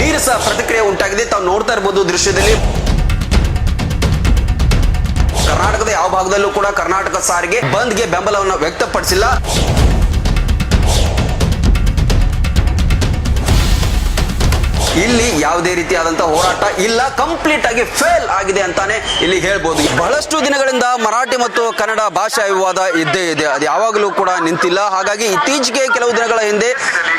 ನೀರಸ ಪ್ರತಿಕ್ರಿಯೆ ಉಂಟಾಗಿದೆ. ತಾವು ನೋಡ್ತಾ ಇರಬಹುದು ದೃಶ್ಯದಲ್ಲಿ. ಕರ್ನಾಟಕದ ಯಾವ ಭಾಗದಲ್ಲೂ ಕೂಡ ಕರ್ನಾಟಕ ಸಾರಿಗೆ ಬಂದ್ಗೆ ಬೆಂಬಲವನ್ನು ವ್ಯಕ್ತಪಡಿಸಿಲ್ಲ. ಇಲ್ಲಿ ಯಾವುದೇ ರೀತಿಯಾದಂತಹ ಹೋರಾಟ ಇಲ್ಲ. ಕಂಪ್ಲೀಟ್ ಆಗಿ ಫೇಲ್ ಆಗಿದೆ ಅಂತಾನೆ ಇಲ್ಲಿ ಹೇಳ್ಬೋದು. ಬಹಳಷ್ಟು ದಿನಗಳಿಂದ ಮರಾಠಿ ಮತ್ತು ಕನ್ನಡ ಭಾಷಾ ವಿವಾದ ಇದ್ದೇ ಇದೆ. ಅದು ಯಾವಾಗಲೂ ಕೂಡ ನಿಂತಿಲ್ಲ. ಹಾಗಾಗಿ ಇತ್ತೀಚೆಗೆ ಕೆಲವು ದಿನಗಳ ಹಿಂದೆ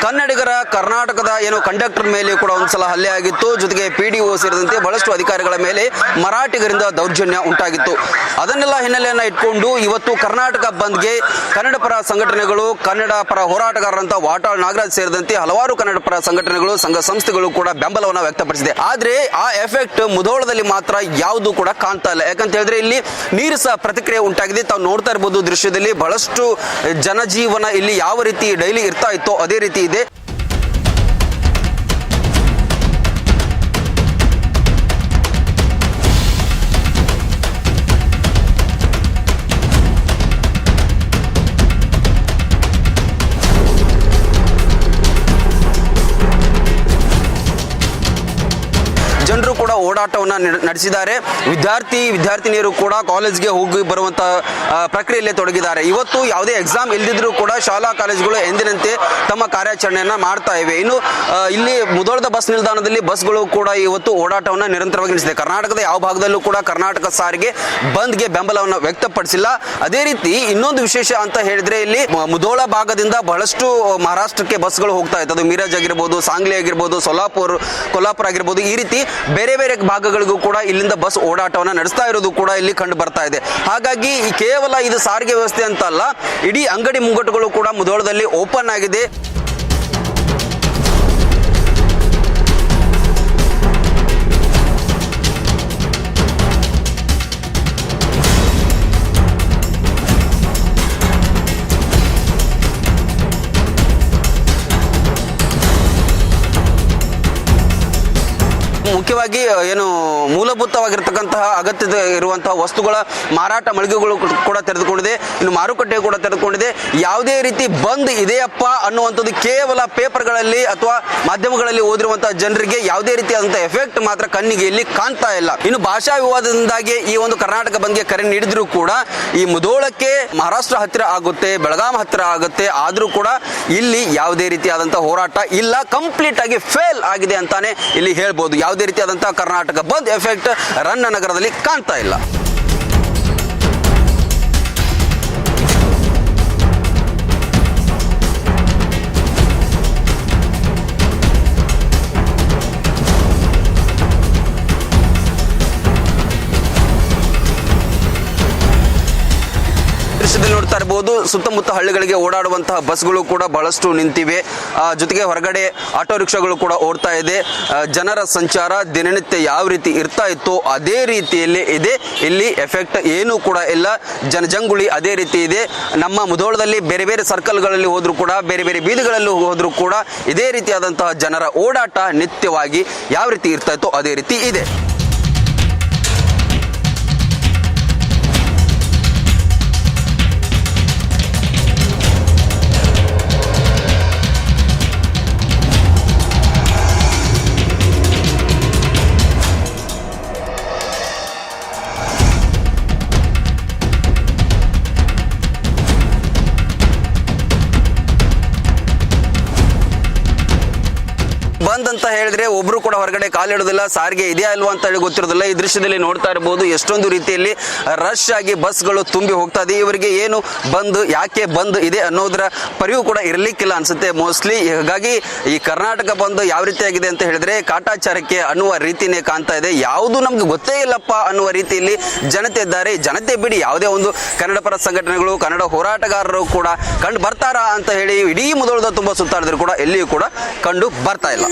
ಕನ್ನಡಿಗರ ಕರ್ನಾಟಕದ ಏನು ಕಂಡಕ್ಟರ್ ಮೇಲೆ ಕೂಡ ಒಂದ್ಸಲ ಹಲ್ಲೆ ಆಗಿತ್ತು. ಜೊತೆಗೆ ಪಿ ಡಿ ಒ ಸೇರಿದಂತೆ ಬಹಳಷ್ಟು ಅಧಿಕಾರಿಗಳ ಮೇಲೆ ಮರಾಠಿಗರಿಂದ ದೌರ್ಜನ್ಯ ಉಂಟಾಗಿತ್ತು. ಅದನ್ನೆಲ್ಲ ಹಿನ್ನೆಲೆಯನ್ನ ಇಟ್ಕೊಂಡು ಇವತ್ತು ಕರ್ನಾಟಕ ಬಂದ್ಗೆ ಕನ್ನಡ ಪರ ಸಂಘಟನೆಗಳು, ಕನ್ನಡ ಪರ ಹೋರಾಟಗಾರರಂತ ವಾಟಾಳ್ ನಾಗರಾಜ್ ಸೇರಿದಂತೆ ಹಲವಾರು ಕನ್ನಡ ಪರ ಸಂಘಟನೆಗಳು, ಸಂಘ ಸಂಸ್ಥೆಗಳು ಬೆಂಬಲವನ್ನು ವ್ಯಕ್ತಪಡಿಸಿದೆ. ಆದ್ರೆ ಆ ಎಫೆಕ್ಟ್ ಮುಧೋಳದಲ್ಲಿ ಮಾತ್ರ ಯಾವುದು ಕೂಡ ಕಾಣ್ತಾ ಇಲ್ಲ. ಯಾಕಂತ ಹೇಳಿದ್ರೆ ಇಲ್ಲಿ ನೀರು ಸಹ ಪ್ರತಿಕ್ರಿಯೆ ಉಂಟಾಗಿದೆ. ತಾವು ನೋಡ್ತಾ ಇರಬಹುದು ದೃಶ್ಯದಲ್ಲಿ ಬಹಳಷ್ಟು ಜನಜೀವನ ಇಲ್ಲಿ ಯಾವ ರೀತಿ ಡೈಲಿ ಇರ್ತಾ ಇತ್ತೋ ಅದೇ ರೀತಿ ಇದೆ. ಓಡಾಟವನ್ನು ನಡೆಸಿದ್ದಾರೆ. ವಿದ್ಯಾರ್ಥಿ, ವಿದ್ಯಾರ್ಥಿನಿಯರು ಕೂಡ ಕಾಲೇಜ್ಗೆ ಹೋಗಿ ಬರುವಂತಹ ಪ್ರಕ್ರಿಯೆಯಲ್ಲಿ ತೊಡಗಿದ್ದಾರೆ. ಇವತ್ತು ಯಾವುದೇ ಎಕ್ಸಾಮ್ ಇಲ್ದಿದ್ರು ಕೂಡ ಶಾಲಾ ಕಾಲೇಜುಗಳು ಎಂದಿನಂತೆ ತಮ್ಮ ಕಾರ್ಯಾಚರಣೆಯನ್ನ ಮಾಡ್ತಾ ಇವೆ. ಇನ್ನು ಇಲ್ಲಿ ಮುದೋಳದ ಬಸ್ ನಿಲ್ದಾಣದಲ್ಲಿ ಬಸ್ಗಳು ಕೂಡ ಇವತ್ತು ಓಡಾಟವನ್ನು ನಿರಂತರವಾಗಿ ನಡೆಸಿದೆ ಕರ್ನಾಟಕದ ಯಾವ ಭಾಗದಲ್ಲೂ ಕೂಡ ಕರ್ನಾಟಕ ಸಾರಿಗೆ ಬಂದ್ಗೆ ಬೆಂಬಲವನ್ನು ವ್ಯಕ್ತಪಡಿಸಿಲ್ಲ. ಅದೇ ರೀತಿ ಇನ್ನೊಂದು ವಿಶೇಷ ಅಂತ ಹೇಳಿದ್ರೆ ಇಲ್ಲಿ ಮುದೋಳ ಭಾಗದಿಂದ ಬಹಳಷ್ಟು ಮಹಾರಾಷ್ಟ್ರಕ್ಕೆ ಬಸ್ಗಳು ಹೋಗ್ತಾ ಇತ್ತು. ಅದು ಮೀರಜ್ ಆಗಿರ್ಬೋದು, ಸಾಂಗ್ಲಿ ಆಗಿರ್ಬೋದು, ಸೊಲಾಪುರ್ ಕೊಲ್ಲಾಪುರ ಆಗಿರ್ಬೋದು. ಈ ರೀತಿ ಬೇರೆ ಬೇರೆ ಭಾಗಗಳಿಗೂ ಕೂಡ ಇಲ್ಲಿಂದ ಬಸ್ ಓಡಾಟವನ್ನು ನಡೆಸ್ತಾ ಇರೋದು ಕೂಡ ಇಲ್ಲಿ ಕಂಡು ಬರ್ತಾ ಇದೆ. ಹಾಗಾಗಿ ಕೇವಲ ಇದು ಸಾರಿಗೆ ವ್ಯವಸ್ಥೆ ಅಂತ ಅಲ್ಲ ಇಡೀ ಅಂಗಡಿ ಮುಂಗಟ್ಟುಗಳು ಕೂಡ ಮುಧೋಳದಲ್ಲಿ ಓಪನ್ ಆಗಿದೆ. ಮುಖ್ಯವಾಗಿ ಏನು, ಮೂಲಭೂತವಾಗಿರ್ತಕ್ಕಂತಹ ಅಗತ್ಯದ ಇರುವಂತಹ ವಸ್ತುಗಳ ಮಾರಾಟ ಮಳಿಗೆಗಳು ಕೂಡ- ಕೂಡ ತೆರೆದುಕೊಂಡಿದೆ. ಇನ್ನು ಮಾರುಕಟ್ಟೆ ಕೂಡ ತೆರೆದುಕೊಂಡಿದೆ. ಯಾವುದೇ ರೀತಿ ಬಂದ್ ಇದೆಯಪ್ಪ ಅನ್ನುವಂಥದ್ದು ಕೇವಲ ಪೇಪರ್ಗಳಲ್ಲಿ ಅಥವಾ ಮಾಧ್ಯಮಗಳಲ್ಲಿ ಓದಿರುವಂತಹ ಜನರಿಗೆ ಯಾವುದೇ ರೀತಿಯಾದಂತಹ ಎಫೆಕ್ಟ್ ಮಾತ್ರ ಕಣ್ಣಿಗೆ ಇಲ್ಲಿ ಕಾಣ್ತಾ ಇಲ್ಲ. ಇನ್ನು ಭಾಷಾ ವಿವಾದದಿಂದಾಗಿ ಈ ಒಂದು ಕರ್ನಾಟಕ ಬಂದ್ಗೆ ಕರೆ ನೀಡಿದ್ರು ಕೂಡ ಈ ಮುದೋಳಕ್ಕೆ ಮಹಾರಾಷ್ಟ್ರ ಹತ್ತಿರ ಆಗುತ್ತೆ, ಬೆಳಗಾಂ ಹತ್ತಿರ ಆಗುತ್ತೆ. ಆದರೂ ಕೂಡ ಇಲ್ಲಿ ಯಾವುದೇ ರೀತಿಯಾದಂತಹ ಹೋರಾಟ ಇಲ್ಲ. ಕಂಪ್ಲೀಟ್ ಆಗಿ ಫೇಲ್ ಆಗಿದೆ ಅಂತಾನೆ ಇಲ್ಲಿ ಹೇಳ್ಬೋದು. ಯಾವುದೇ ರೀತಿಯಾದಂತಹ ಕರ್ನಾಟಕ ಬಂದ್ ಎಫೆಕ್ಟ್ ರನ್ನ ನಗರದಲ್ಲಿ ಕಾಣ್ತಾ ಇಲ್ಲ. ನೋಡ್ತಾ ಸುತ್ತಮುತ್ತ ಹಳ್ಳಿಗಳಿಗೆ ಓಡಾಡುವಂತಹ ಬಸ್ಗಳು ಕೂಡ ಬಹಳಷ್ಟು ನಿಂತಿವೆ. ಜೊತೆಗೆ ಹೊರಗಡೆ ಆಟೋ ರಿಕ್ಷಾಗಳು ಕೂಡ ಓಡ್ತಾ ಇದೆ. ಜನರ ಸಂಚಾರ ದಿನನಿತ್ಯ ಯಾವ ರೀತಿ ಇರ್ತಾ ಇತ್ತು ಅದೇ ರೀತಿಯಲ್ಲಿ ಇದೆ. ಇಲ್ಲಿ ಎಫೆಕ್ಟ್ ಏನೂ ಕೂಡ ಇಲ್ಲ. ಜನಜಂಗುಳಿ ಅದೇ ರೀತಿ ಇದೆ. ನಮ್ಮ ಮುಧೋಳದಲ್ಲಿ ಬೇರೆ ಬೇರೆ ಸರ್ಕಲ್ಗಳಲ್ಲಿ ಹೋದರೂ ಕೂಡ, ಬೇರೆ ಬೇರೆ ಬೀದಿಗಳಲ್ಲಿ ಹೋದರೂ ಕೂಡ ಇದೇ ರೀತಿಯಾದಂತಹ ಜನರ ಓಡಾಟ ನಿತ್ಯವಾಗಿ ಯಾವ ರೀತಿ ಇರ್ತಾ ಇತ್ತು ಅದೇ ರೀತಿ ಇದೆ. ಅಂತ ಹೇಳಿದ್ರೆ ಒಬ್ರು ಕೂಡ ಹೊರಗಡೆ ಕಾಲಿಡೋದಿಲ್ಲ ಸಾರಿಗೆ ಇದೆಯಾ ಇಲ್ವಾ ಅಂತ ಹೇಳಿ ಗೊತ್ತಿರೋದಿಲ್ಲ. ಈ ದೃಶ್ಯದಲ್ಲಿ ನೋಡ್ತಾ ಇರಬಹುದು ಎಷ್ಟೊಂದು ರೀತಿಯಲ್ಲಿ ರಶ್ ಆಗಿ ಬಸ್ಗಳು ತುಂಬಿ ಹೋಗ್ತಾ ಇದೆ. ಇವರಿಗೆ ಏನು ಬಂದು, ಯಾಕೆ ಬಂದ್ ಇದೆ ಅನ್ನೋದರ ಪರಿವು ಕೂಡ ಇರಲಿಕ್ಕಿಲ್ಲ ಅನ್ಸುತ್ತೆ. ಮೋಸ್ಟ್ಲಿ ಹಾಗಾಗಿ ಈ ಕರ್ನಾಟಕ ಬಂದ್ ಯಾವ ರೀತಿಯಾಗಿದೆ ಅಂತ ಹೇಳಿದ್ರೆ ಕಾಟಾಚಾರಕ್ಕೆ ಅನ್ನುವ ರೀತಿನೇ ಕಾಣ್ತಾ ಇದೆ. ಯಾವುದು ನಮ್ಗೆ ಗೊತ್ತೇ ಇಲ್ಲಪ್ಪ ಅನ್ನುವ ರೀತಿಯಲ್ಲಿ ಜನತೆ ಇದ್ದಾರೆ. ಜನತೆ ಬಿಡಿ, ಯಾವುದೇ ಒಂದು ಕನ್ನಡ ಪರ ಸಂಘಟನೆಗಳು, ಕನ್ನಡ ಹೋರಾಟಗಾರರು ಕೂಡ ಕಂಡು ಬರ್ತಾರಾ ಅಂತ ಹೇಳಿ ಇಡೀ ಮೊದಲದ ತುಂಬಾ ಸುತ್ತಾಡಿದ್ರು ಕೂಡ ಎಲ್ಲಿಯೂ ಕೂಡ ಕಂಡು ಬರ್ತಾ ಇಲ್ಲ.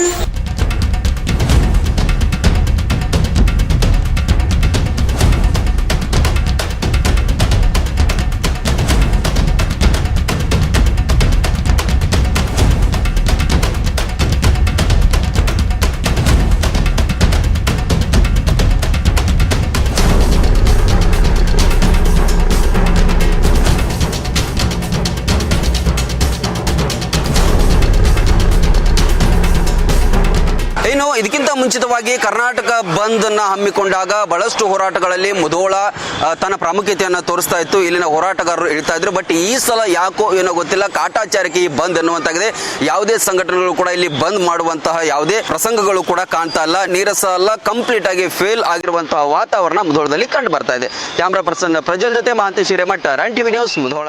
ಮುಂಚಿತವಾಗಿ ಕರ್ನಾಟಕ ಬಂದ್ ಅನ್ನ ಹಮ್ಮಿಕೊಂಡಾಗ ಬಹಳಷ್ಟು ಹೋರಾಟಗಳಲ್ಲಿ ಮುಧೋಳ ತನ್ನ ಪ್ರಾಮುಖ್ಯತೆಯನ್ನು ತೋರಿಸ್ತಾ ಇತ್ತು. ಇಲ್ಲಿನ ಹೋರಾಟಗಾರರು ಹೇಳ್ತಾ ಇದ್ರು. ಬಟ್ ಈ ಸಲ ಯಾಕೋ ಏನೋ ಗೊತ್ತಿಲ್ಲ. ಕಾಟಾಚಾರಕ್ಕೆ ಈ ಬಂದ್ ಎನ್ನುವಂತಾಗಿದೆ ಯಾವುದೇ ಸಂಘಟನೆಗಳು ಕೂಡ ಇಲ್ಲಿ ಬಂದ್ ಮಾಡುವಂತಹ ಯಾವುದೇ ಪ್ರಸಂಗಗಳು ಕೂಡ ಕಾಣ್ತಾ ಇಲ್ಲ. ನೀರಸ ಅಲ್ಲ ಕಂಪ್ಲೀಟ್ ಆಗಿ ಫೇಲ್ ಆಗಿರುವಂತಹ ವಾತಾವರಣ ಮುಧೋಳದಲ್ಲಿ ಕಂಡು ಬರ್ತಾ ಇದೆ. ಕ್ಯಾಮ್ರಾ ಪರ್ಸನ್ ಪ್ರಜ್ವಲ್ ಜೊತೆ Mahantesh Hiremath, run TV news Mudhol.